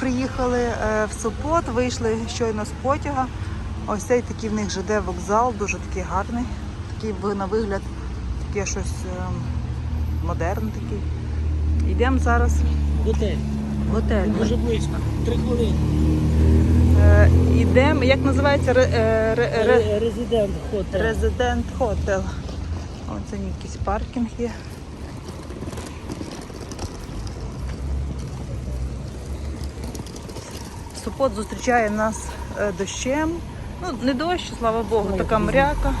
приїхали е, в Сопот, вийшли щойно з потяга. Ось цей такий в них ЖД вокзал, дуже такий гарний. Такий на вигляд таке щось е, модерн такий. Йдемо зараз Готель. в готель. Дуже близько. Три хвилини. Е, Йдемо, як називається Ре- ре- ре- Ре- Резидент хотель. Резидент Хотел. Оце якийсь паркінг є. Супот зустрічає нас е, дощем. Ну, не дощ, слава Богу, така мряка,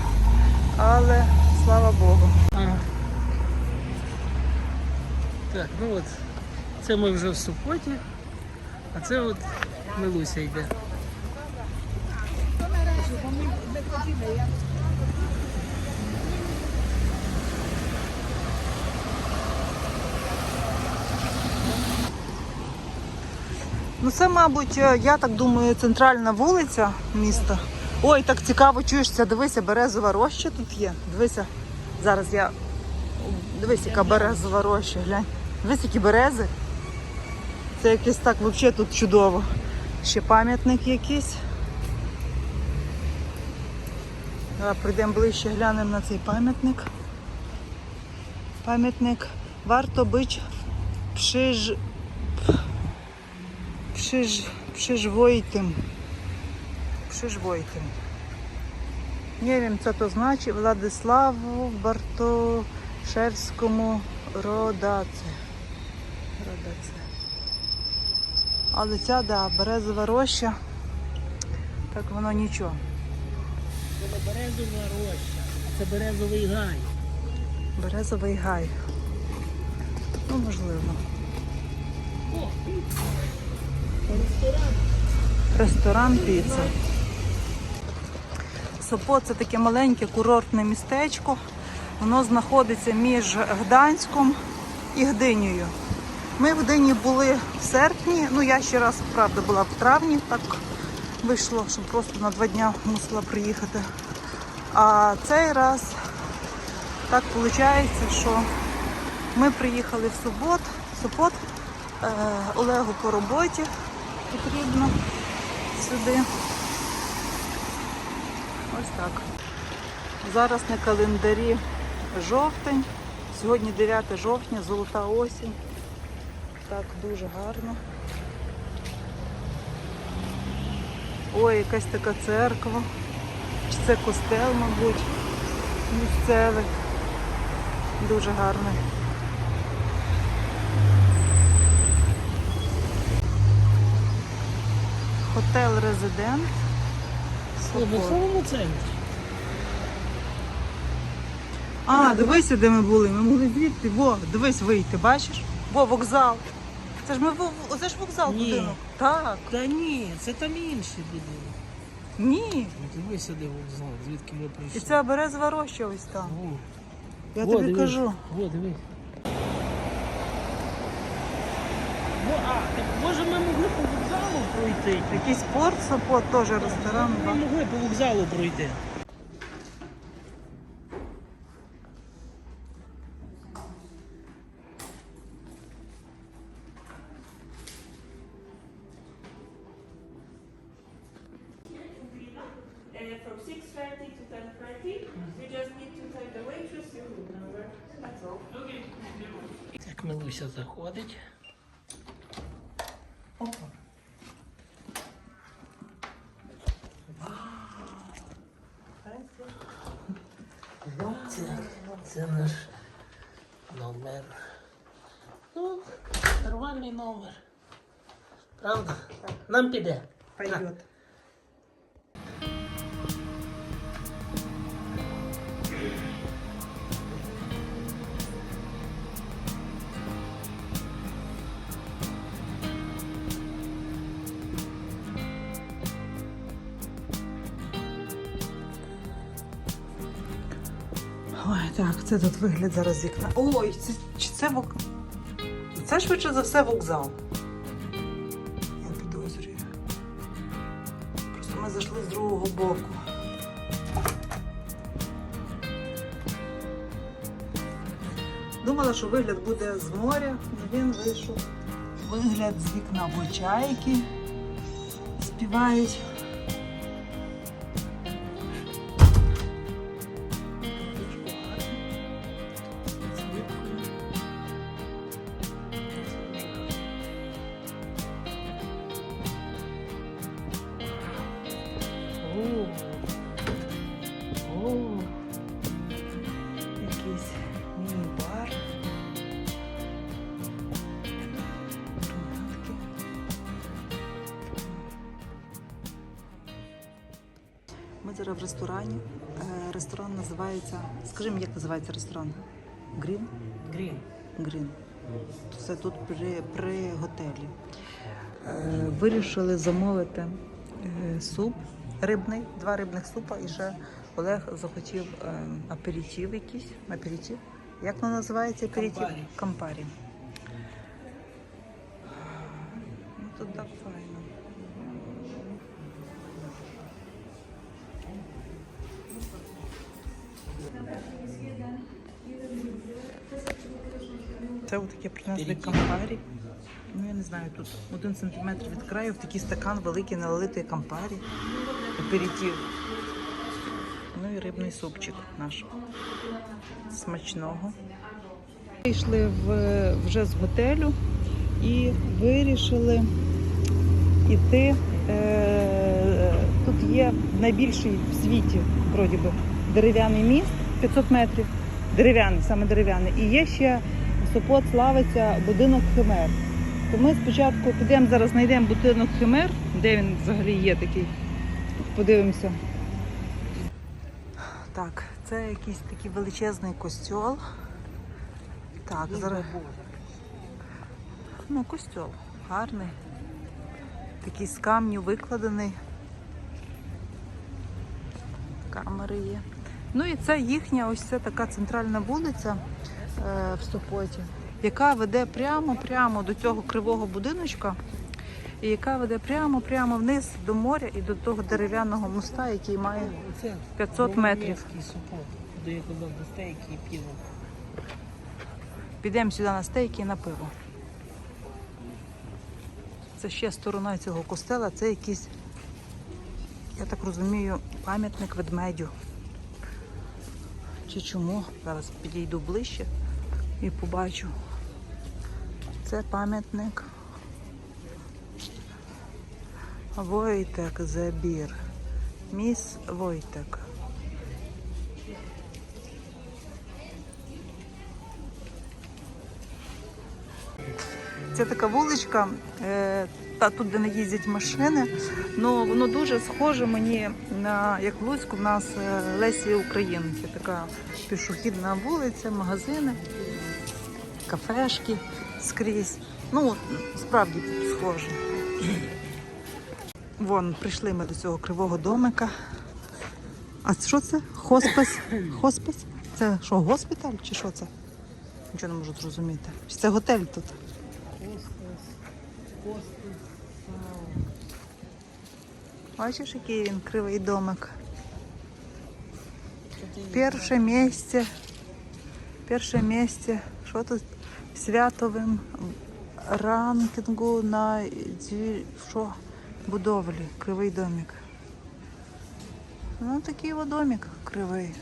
але слава Богу. Ага. Так, ну от. Це ми вже в Супоті, а це от Милуся йде. Ну це, мабуть, е, я так думаю, центральна вулиця міста. Ой, так цікаво, чуєшся, дивися, березова роща тут є. Дивися, зараз я. Дивись, яка березова роща, глянь. Дивись, які берези. Це якесь так взагалі тут чудово. Ще пам'ятник якийсь. Давай прийдемо ближче, глянемо на цей пам'ятник. Пам'ятник варто бич пшиж. Przyż, przyżwoitym. Przyżwoitym. Nie wiem, co to znaczy. Władysławu Bartoszewskiemu rodacy. Rodacy. Але ця, да, березова роща. Так воно нічого. Це не березова роща, це березовий гай. Березовий гай. Ну, можливо. О, ресторан. Піца. Сопот це таке маленьке курортне містечко. Воно знаходиться між Гданськом і Гдинею. Ми в Гдині були в серпні, ну я ще раз, правда, була в травні, так вийшло, що просто на два дня мусила приїхати. А цей раз так виходить, що ми приїхали в Супот, Супот е, Олегу по роботі потрібно сюди. Ось так. Зараз на календарі жовтень. Сьогодні 9 жовтня, золота осінь. Так, дуже гарно. Ой, якась така церква. Чи це костел, мабуть, місцевий. Дуже гарний. Хотел Резидент. Це центрі. А, дивися, де ми були. Ми могли звідти. Во, дивись вийти, бачиш? Во, вокзал. Це ж ми во- це ж вокзал Ні. будинок. Так. Та ні, це там інший будинок. Ні. Ну, Дивися, де вокзал, звідки ми І прийшли. ця березова роща ось там. О, Я Во, тобі дивись. кажу. Во, дивись. Во, а, так може ми могли пройти? Якийсь порт, сапот, теж ресторан. Ми ба. могли по вокзалу пройти. Uh, from 6.30 to 10.30. You just need to tell the waitress your room number. That's all. Так Милуся заходить. Опа. Це, це наш номер. Ну, нормальний номер. Правда? Нам піде. Пойдет. Ой, так, це тут вигляд зараз вікна. Ой, це, чи це вок... Це швидше за все вокзал. Боку. Думала, що вигляд буде з моря, але він вийшов Вигляд з вікна бочайки співають. Ми зараз в ресторані. Е, Ресторан називається. Скажи мені, як називається ресторан? Грін? грін. Грін. Це тут при, при готелі. Е, Вирішили замовити е, суп рибний, два рибних супа, і ще Олег захотів е, якийсь. Аперитив. Як воно називається аперитив? Кампарі. Кампарі. Отаке кампарі. Ну я не знаю, тут один сантиметр від краю в такий стакан великий налитий кампарі. Аперитив. Ну і рибний супчик наш. Смачного. Вийшли в, вже з готелю і вирішили йти. Е, тут є найбільший в світі, вроді би, дерев'яний міст 500 метрів. Дерев'яний, саме дерев'яний. І є ще Сопот славиться будинок Химер. То ми спочатку підемо зараз знайдемо будинок Химер, де він взагалі є такий. Подивимося. Так, це якийсь такий величезний костьол. Так, зараз. Ну, костьол гарний. Такий з камню викладений. Камери є. Ну і це їхня ось ця така центральна вулиця в Сопоті, яка веде прямо-прямо до цього кривого будиночка, і яка веде прямо-прямо вниз до моря і до того дерев'яного моста, який має 500 метрів. Володимирський я казав, до стейки і пиво. Підемо сюди на стейки і на пиво. Це ще сторона цього костела, це якийсь, я так розумію, пам'ятник ведмедю. Чи чому? Зараз підійду ближче і побачу. Це пам'ятник. Войтек Забір. Міс Войтек. Це така вуличка, е, та тут, де не їздять машини. Ну воно дуже схоже мені на як в в нас е, Лесі Українки. Така пішохідна вулиця, магазини, кафешки скрізь. Ну, справді схоже. Вон, прийшли ми до цього кривого домика. А що це? Хоспис? Хоспис? Це що, госпіталь чи що це? Нічого не можу зрозуміти. Чи це готель тут? Бачиш, який він кривий домик. Перше місце. Перше місце. Що тут? Святовим ранкінгу на дві- що? будовлі. Кривий домик. Ну, такий от домик кривий.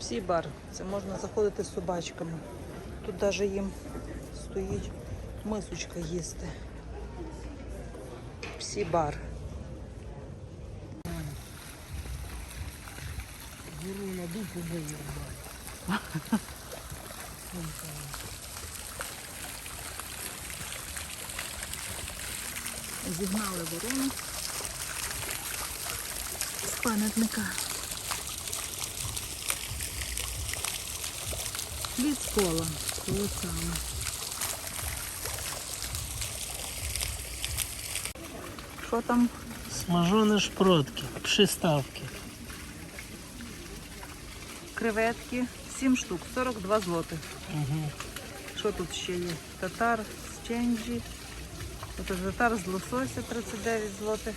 Всі бар. Це можна заходити з собачками. Тут навіть їм стоїть мисочка їсти. Всі бар. Гуру на дупу виїбать. Зігнали ворону з пам'ятника. Від пола з колесами. Що там? Смажені шпротки, приставки. Креветки 7 штук, 42 злотих. Угу. Що тут ще є? Татар з ченджі, Фотозатар з лосося 39 злотих.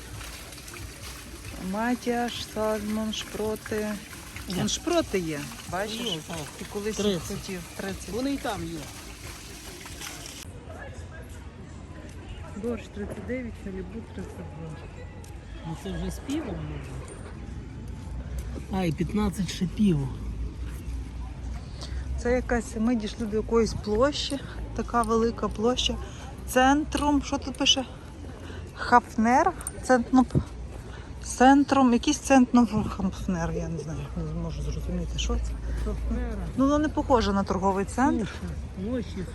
Матіаш, сальмон, шпроти. Вон шпроти є, бачиш? Є, так. Ти колись 30. хотів 30. Вони і там є. Борщ 39, халібут 32. Ну це вже з півом можна. А, і 15 ще пиво. Це якась, ми дійшли до якоїсь площі, така велика площа. Центрум, що тут пише? Хафнер? Центрум. Центрум, якийсь центрум Хафнер, я не знаю, не можу зрозуміти, що це. Софнера. Ну, воно не похоже на торговий центр. Суші. Ночі.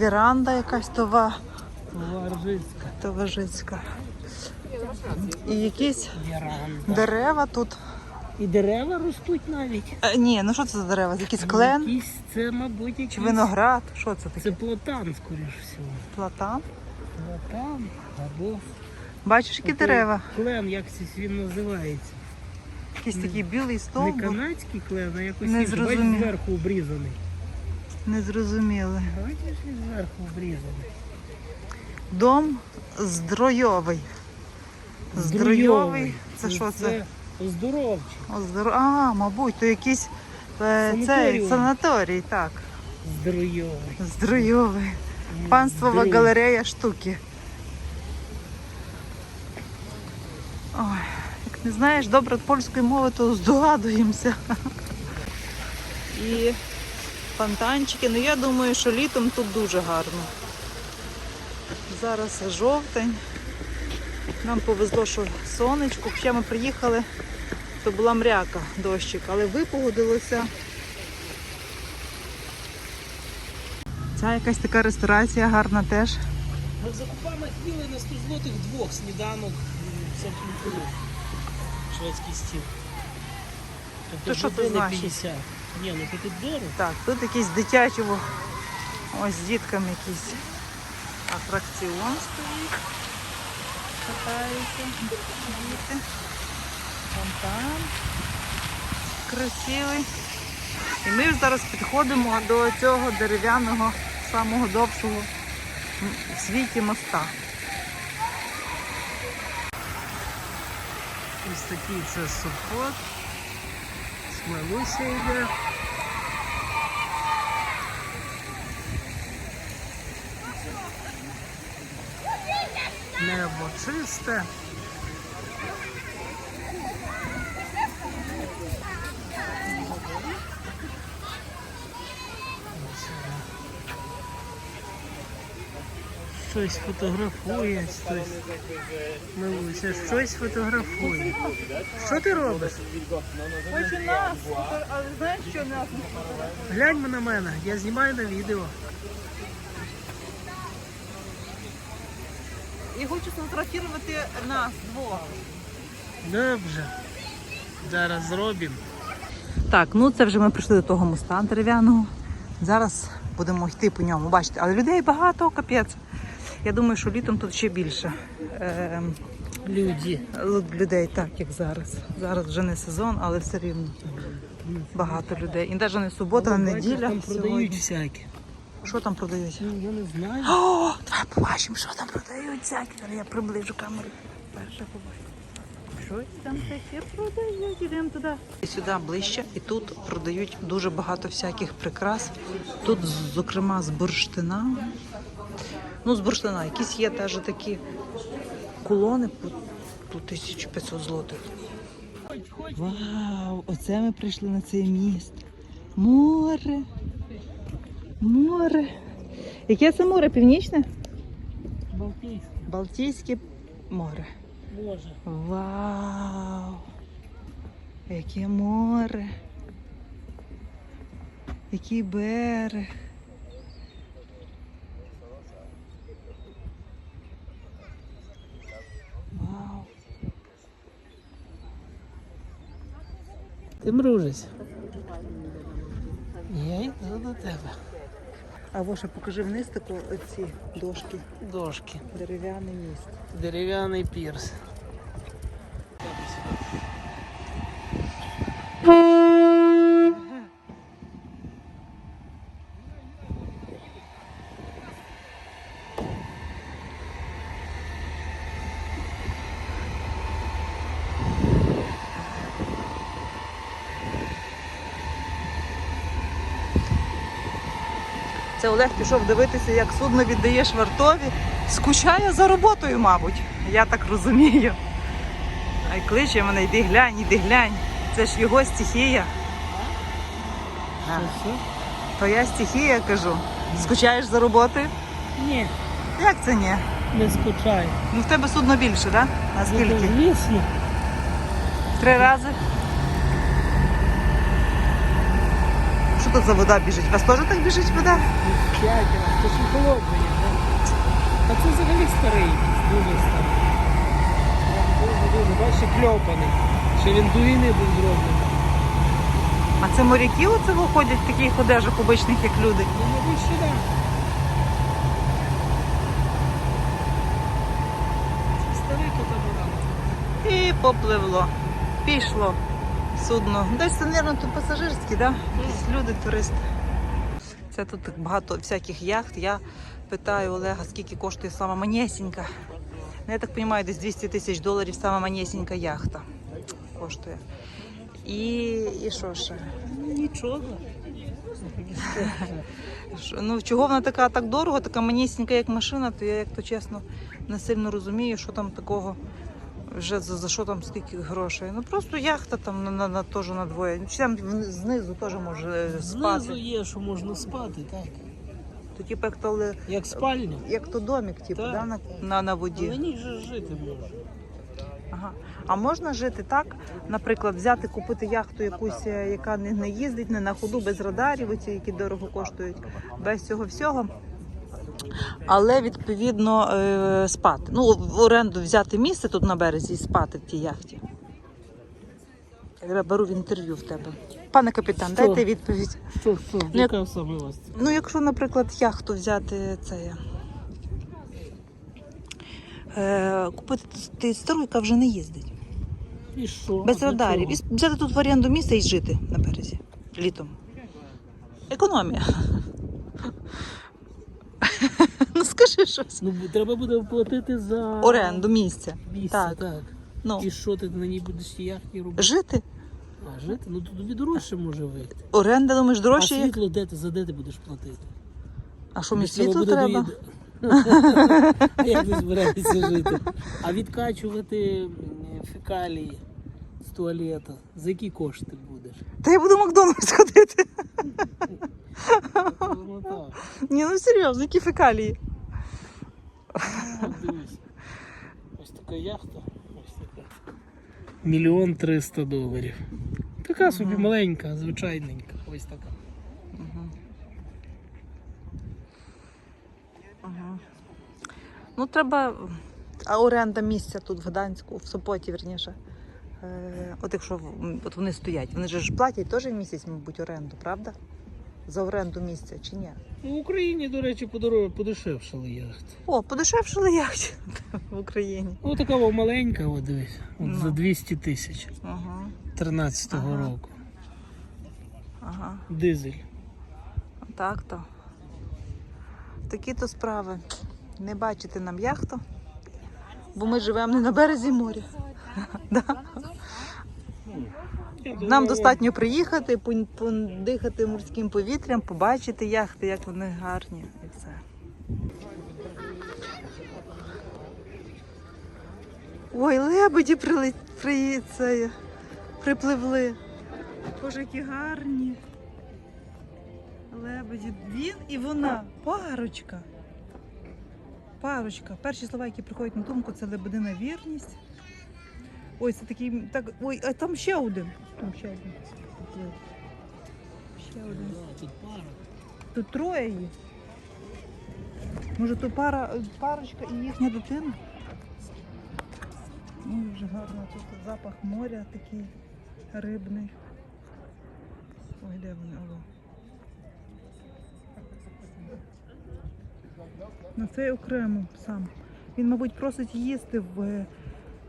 Віранда якась това, Товаржицька. товажицька. І якісь дерева тут. І дерева ростуть навіть. Е, ні, ну що це за дерева? Якийсь клен Якісь, це, мабуть, якісь... чи виноград? Що це таке? Це платан, скоріш всього. Платан. Платан або... Бачиш, які дерева? Клен, як він називається. Якийсь такий білий Не стовбур. канадський клен, а якось Не інший. Бачиш, зверху обрізаний. Не зрозуміли. Бачиш, він зверху обрізаний. Дом здройовий. Здройовий. Це що це? Оздоровчий. Оздоро... А, мабуть, то якийсь е, цей санаторій, так. Здоровий. Здройовий. Панствова галерея штуки. Ой, як не знаєш добре польської мови, то здогадуємося. І фонтанчики. Ну я думаю, що літом тут дуже гарно. Зараз жовтень. Нам повезло, що сонечко. Хоча ми приїхали, то була мряка дощик, але випогодилося. Ця якась така ресторація гарна теж. Ми в закупами їли на 100 злотих двох сніданок в центрі Шведський стіл. Тобто То що це години значить? 50. Ні, ну тут дорого. Так, тут якісь дитячі, ось з дітками якийсь атракціон стоїть. Катаються діти. Фонтан. Красивий. І ми ж зараз підходимо до цього дерев'яного, самого довшого в світі моста. Ось такий це сухот. Смалуся йде. Небо чисте. Щось фотографує, щось. Милуся, щось фотографує. Що ти робиш? Хочу нас, але знаєш, що нас Глянь на мене, я знімаю на відео. І хочу сфотографувати нас двох. Добре. Зараз зробимо. Так, ну це вже ми прийшли до того моста дерев'яного. Зараз будемо йти по ньому, бачите, але людей багато, капець. Я думаю, що літом тут ще більше е, Люди. людей, так як зараз. Зараз вже не сезон, але все рівно багато людей. І навіть не субота, не Бачиш, неділя. Там продають сьогодні. Що там продають? Ну, я не знаю. О, давай побачимо, що там продають. Зараз я приближу камеру. Перше побачу. Щось там таке продають, ідемо туди. Сюди ближче, і тут продають дуже багато всяких прикрас. Тут, зокрема, з бурштина. Ну, з бурштина, якісь є теж такі кулони по, по 1500 злотих. Вау, оце ми прийшли на цей міст. Море. Море. Яке це море? Північне? Балтійське. Балтійське море. Може. Вау! Яке море! Який берег! Вау! Ти мружись. Я йду до тебе. А Воша, покажи вниз таку оці дошки. Дошки. Дерев'яний міст. Дерев'яний пірс. Олег пішов дивитися, як судно віддає швартові. Скучає за роботою, мабуть. Я так розумію. А й кличе мене, йди глянь, йди глянь. Це ж його стихія. Твоя стихія, кажу. Скучаєш за роботою? Ні, Як це ні? не скучаю. Ну в тебе судно більше, так? Да? Наскільки? Звісно. Три рази. Що тут за вода біжить? У вас теж так біжить вода? П'ять разів. Це ж охолодження. да. А це взагалі старий, дуже старий. Дуже-дуже. Бачиш, кльопаний. Ще він дуїни був зроблений. А це моряки оце виходять в таких одежах обичних, як люди. Ну, мабуть, що так. Це старий катамаран. І попливло. Пішло судно. Десь це, мабуть, тут пасажирські, да? Люди, туристи. Це тут багато всяких яхт. Я питаю Олега, скільки коштує сама манєсінька. Ну, я так розумію, десь 200 тисяч доларів сама манєсінька яхта коштує. І, і що ще? Нічого. Ну, чого вона така так дорого, така манісінька, як машина, то я, як то чесно, не сильно розумію, що там такого, вже за, за що там скільки грошей. Ну просто яхта там на, на, на, теж на двоє. Чи там знизу теж може е, Знизу є, що можна спати, так. То типу як то, ли- Як спальня. як то домик, типу, Так. да, на, на, на На воді. ній же жити можна. Ага. А можна жити так, наприклад, взяти, купити яхту якусь, е, яка не, не їздить, не на ходу, без радарів, оці, які дорого коштують, без цього всього. Але відповідно е, спати. Ну, в оренду взяти місце тут на березі і спати в тій яхті. Я тебе беру в інтерв'ю в тебе. Пане капітан, Що? дайте відповідь. Що, що? як- Яка особливість? Ну, якщо, наприклад, яхту взяти це. Е, купити ти стару, яка вже не їздить. І що? Без А радарів. І взяти тут в оренду місце і жити на березі літом. Економія. ну скажи щось. Ну, треба буде платити за Оренду місця. місце, Так. так. Ну, І що ти на ній будеш ті яхті робити? жити. А, жити? Ну то тобі дорожче може вийти. Оренда, думаєш, А дорожче. як- світло де ти, за де ти будеш платити? А що мені світло треба? А як ви збираєтеся жити? А відкачувати фекалії з туалета, за які кошти будеш? Та я буду в Макдональдс ходити. Ні, ну серйозно, які фекалії. Ну, дивись. Ось така яхта. Ось така. Мільйон триста доларів. Така собі маленька, звичайненька. Ось така. Ага. Ну, треба. А оренда місця тут в Гданську, в Сопоті, верніше. Е, от якщо от вони стоять, вони ж платять теж в місяць, мабуть, оренду, правда? За оренду місця чи ні? Ну, в Україні, до речі, подорож... подешевшали яхти. О, подешевшили яхті в Україні. Ну, така во маленька, от дивись, от Ну. за 200 тисяч Ага, 13-го Ага. року. ага. Дизель. Так то. Такі то справи. Не бачити нам яхту, бо ми живемо не на березі моря. Нам достатньо приїхати, подихати морським повітрям, побачити яхти, як вони гарні, і все. Ой, лебеді при... припливли. Боже, які гарні. Лебеді. Він і вона. Парочка. Парочка. Перші слова, які приходять на думку, це лебедина вірність. Ой, це такий. Так, ой, а там ще один. Там ще один. Ще один. Тут пара. Тут троє їх. Може, то пара, парочка і їхня дитина? Ой, вже гарно. Тут запах моря такий рибний. Ой, де вони? Алло. Ну це окремо сам. Він, мабуть, просить їсти в, е,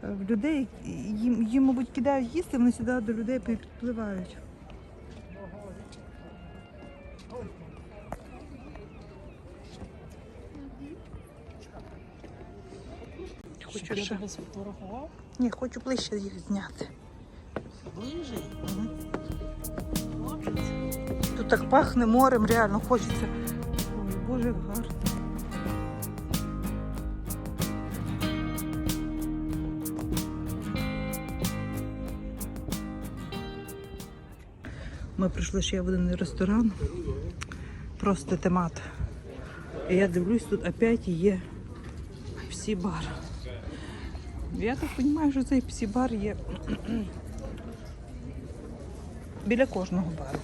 в людей. Їм, їм, мабуть, кидають їсти, вони сюди до людей підпливають. Хочу Щоб ще. Ні, хочу ближче їх зняти. Ближе. Тут так пахне морем, реально хочеться. Боже, гарно. Ми прийшли ще в один ресторан. Просто темат. І я дивлюсь, тут опять є псі-бар. Я так розумію, що цей псі-бар є біля кожного бару.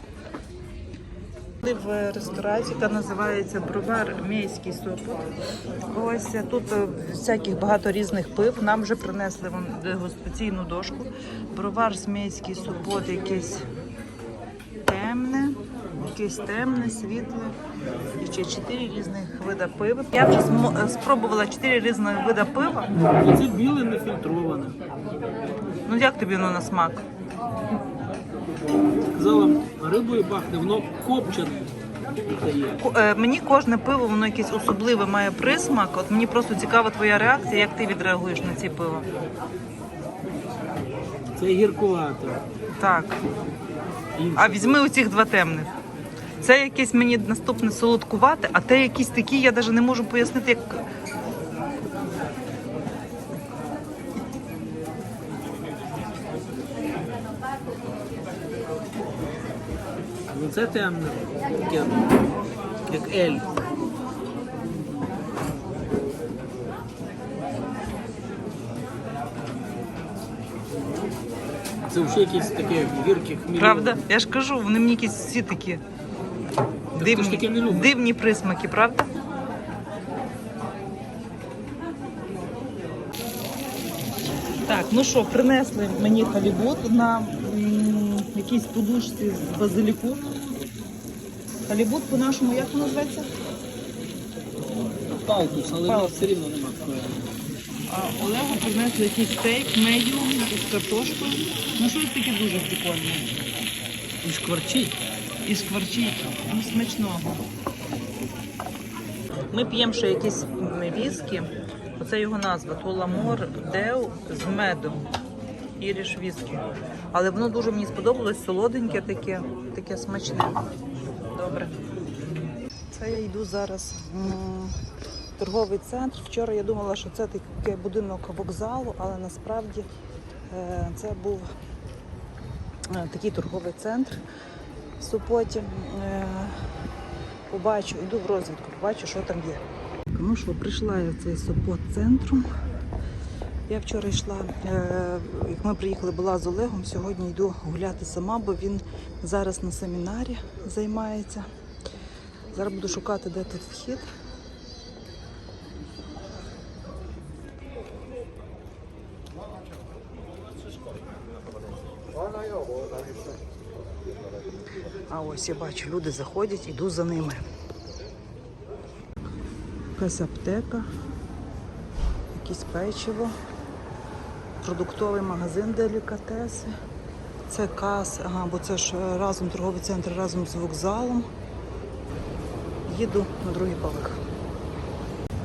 В ресторані, яка називається Бровар Мейський Сопот. Ось тут е, всяких багато різних пив. Нам вже принесли вон дегустаційну дошку. Бровар Змійський Сопот якийсь якесь темне, світле. І ще чотири різних вида пива. Я вже е, спробувала чотири різних вида пива. Це біле нефільтроване. Ну як тобі воно на смак? Казала, рибою пахне, воно копчене. Е, Мені кожне пиво, воно якесь особливе має присмак. От мені просто цікава твоя реакція, як ти відреагуєш на ці пиво. Це гіркувато. Так. Інше. А візьми оцих два темних. Це якесь мені наступне солодкувате, а те якісь такі, я навіть не можу пояснити, як. Ну це темне. Таке, як ель. Це вже якісь таке гірке хмільне. Правда? Я ж кажу, вони мені якісь всі такі хто ж таке не дивні, любить? дивні присмаки, правда? Так, ну що, принесли мені халібут на м, якійсь подушці з базиліку. Халібут по-нашому як воно називається? Палтус, але Палтус. все рівно нема такої. А Олегу принесли якийсь стейк, медіум з картошкою. Ну щось таке дуже прикольне. І шкварчить. І скворчить. Ну, смачного. Ми п'ємо ще якісь віскі. Оце його назва Туламор Деу з медом. Іріш віскі. Але воно дуже мені сподобалось, солоденьке таке, таке смачне. Добре. Це я йду зараз в торговий центр. Вчора я думала, що це таке будинок вокзалу, але насправді е, це був е, такий торговий центр в Супоті. Е, Побачу, йду в розвідку, побачу, що там є. Ну що, прийшла я в цей супот центром. Я вчора йшла, е, як ми приїхали, була з Олегом. Сьогодні йду гуляти сама, бо він зараз на семінарі займається. Зараз буду шукати, де тут вхід. Ось я бачу, люди заходять, іду за ними. Якась аптека, якесь печиво, продуктовий магазин делікатеси. Це кас, ага, бо це ж е, разом торговий центр разом з вокзалом. Їду на другий поверх.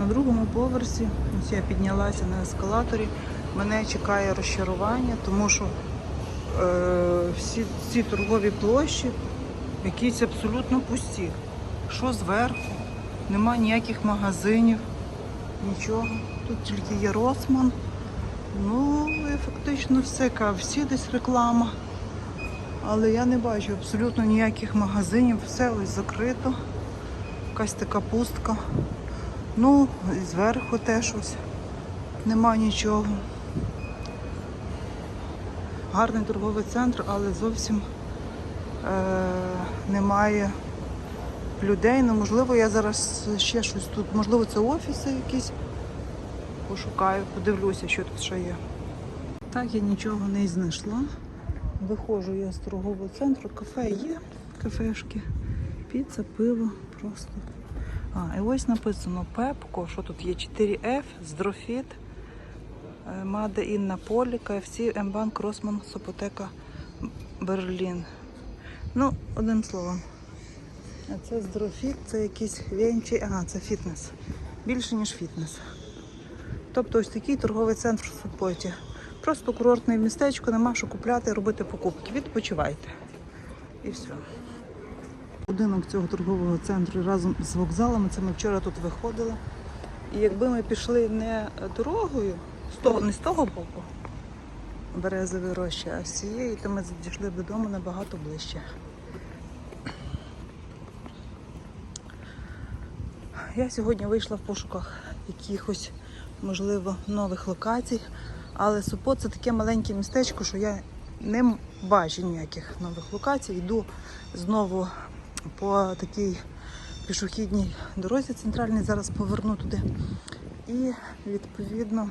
На другому поверсі, ось я піднялася на ескалаторі. Мене чекає розчарування, тому що е, всі ці торгові площі якісь абсолютно пусті. Що зверху? Нема ніяких магазинів, нічого. Тут тільки є Росман. Ну, і фактично все, всі десь реклама. Але я не бачу абсолютно ніяких магазинів, все ось закрито. Якась така пустка. Ну, і зверху теж ось нема нічого. Гарний торговий центр, але зовсім немає людей. Ну, можливо, я зараз ще щось тут. Можливо, це офіси якісь. Пошукаю, подивлюся, що тут ще є. Так, я нічого не знайшла. Виходжу я з торгового центру, кафе є, кафешки, піца, пиво, просто. А, і ось написано Пепко, що тут є 4F, Здрофіт, е, Маде Інна Полі, КФС, Мбанк, Росман, Сопотека, Берлін. Ну, одним словом. А це здрофіт, це якийсь венчий, ага, це фітнес. Більше, ніж фітнес. Тобто ось такий торговий центр в Супоті. Просто курортне містечко, нема що купляти, робити покупки. Відпочивайте. І все. будинок цього торгового центру разом з вокзалами. Це ми вчора тут виходили. І якби ми пішли не дорогою, з того, не з того боку березової рощі, а з цієї, то ми дійшли додому набагато ближче. Я сьогодні вийшла в пошуках якихось, можливо, нових локацій, але Супот це таке маленьке містечко, що я не бачу ніяких нових локацій. Йду знову по такій пішохідній дорозі центральній, зараз поверну туди. І відповідно,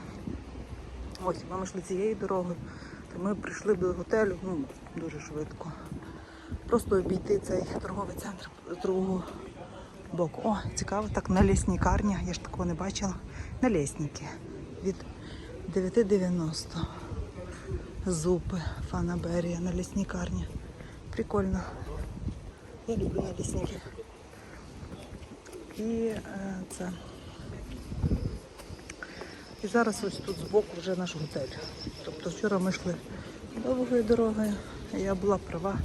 ось ми йшли цією дорогою, то ми прийшли до готелю ну, дуже швидко. Просто обійти цей торговий центр з другого боку. О, цікаво, так на ліснікарня, я ж такого не бачила. На лісники від 9,90. Зупи, фанаберія на ліснікарні. Прикольно. Я люблю лісники. І е, це. І зараз ось тут збоку вже наш готель. Тобто вчора ми йшли довгою дорогою, я була права,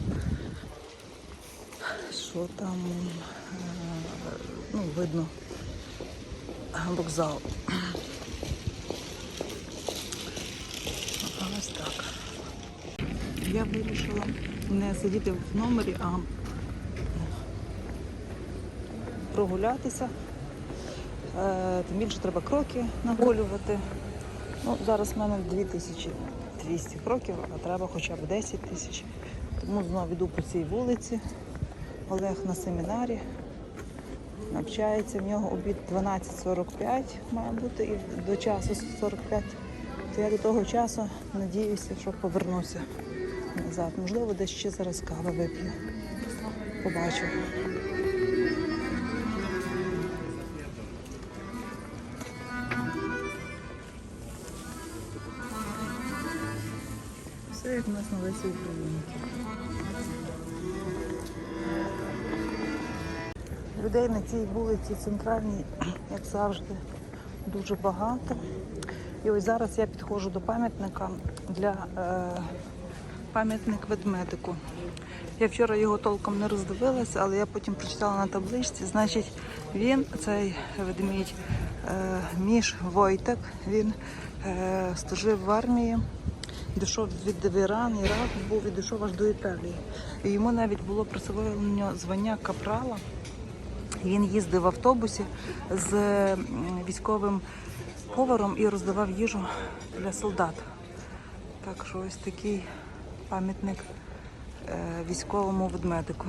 що там е, ну, видно вокзал. Ось так. Я вирішила не сидіти в номері, а прогулятися. Е, Тим більше треба кроки нагулювати. Ну, зараз в мене 2200 кроків, а треба хоча б 10 тисяч. Тому знову йду по цій вулиці. Олег на семінарі. Навчається, в нього обід 12.45 має бути і до часу 45. То я до того часу надіюся, що повернуся назад. Можливо, десь ще зараз кава вип'ю. Побачу. Все у нас на Лесі Українки. Людей на цій вулиці центральній, як завжди, дуже багато. І ось зараз я підходжу до пам'ятника для е, пам'ятник ведмедику. Я вчора його толком не роздивилася, але я потім прочитала на табличці. Значить, він, цей ведмідь, е, між Войтек, він е, служив в армії, дійшов від Іран, Ірак, був і дійшов аж до Італії. І йому навіть було присвоєно звання капрала. Він їздив в автобусі з військовим поваром і роздавав їжу для солдат. Так що ось такий пам'ятник е, військовому ведмедику.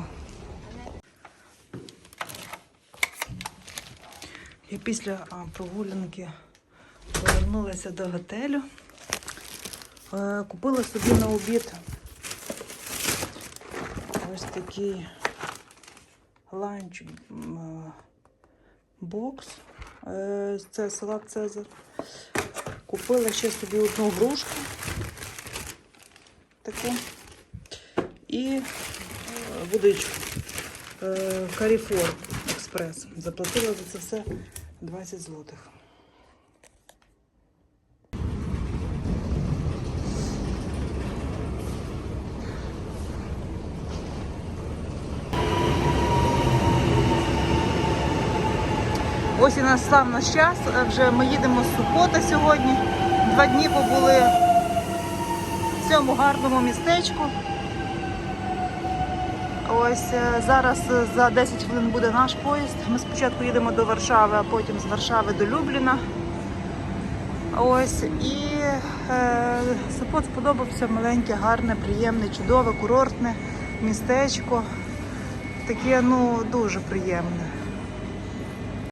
Я після прогулянки повернулася до готелю. Е, Купила собі на обід ось такий ланч е, бокс. Е, Це салат Цезар. Купила ще собі одну грушку. Таку. І водичку. Каріфор Експрес. Заплатила за це все 20 злотих. Ось і настав наш час. Е, Вже ми їдемо з Сухота сьогодні. Два дні побули в цьому гарному містечку. Ось е, зараз е, за 10 хвилин буде наш поїзд. Ми спочатку їдемо до Варшави, а потім з Варшави до Любліна. Ось і е, Сопот сподобався маленьке, гарне, приємне, чудове, курортне містечко. Таке ну дуже приємне.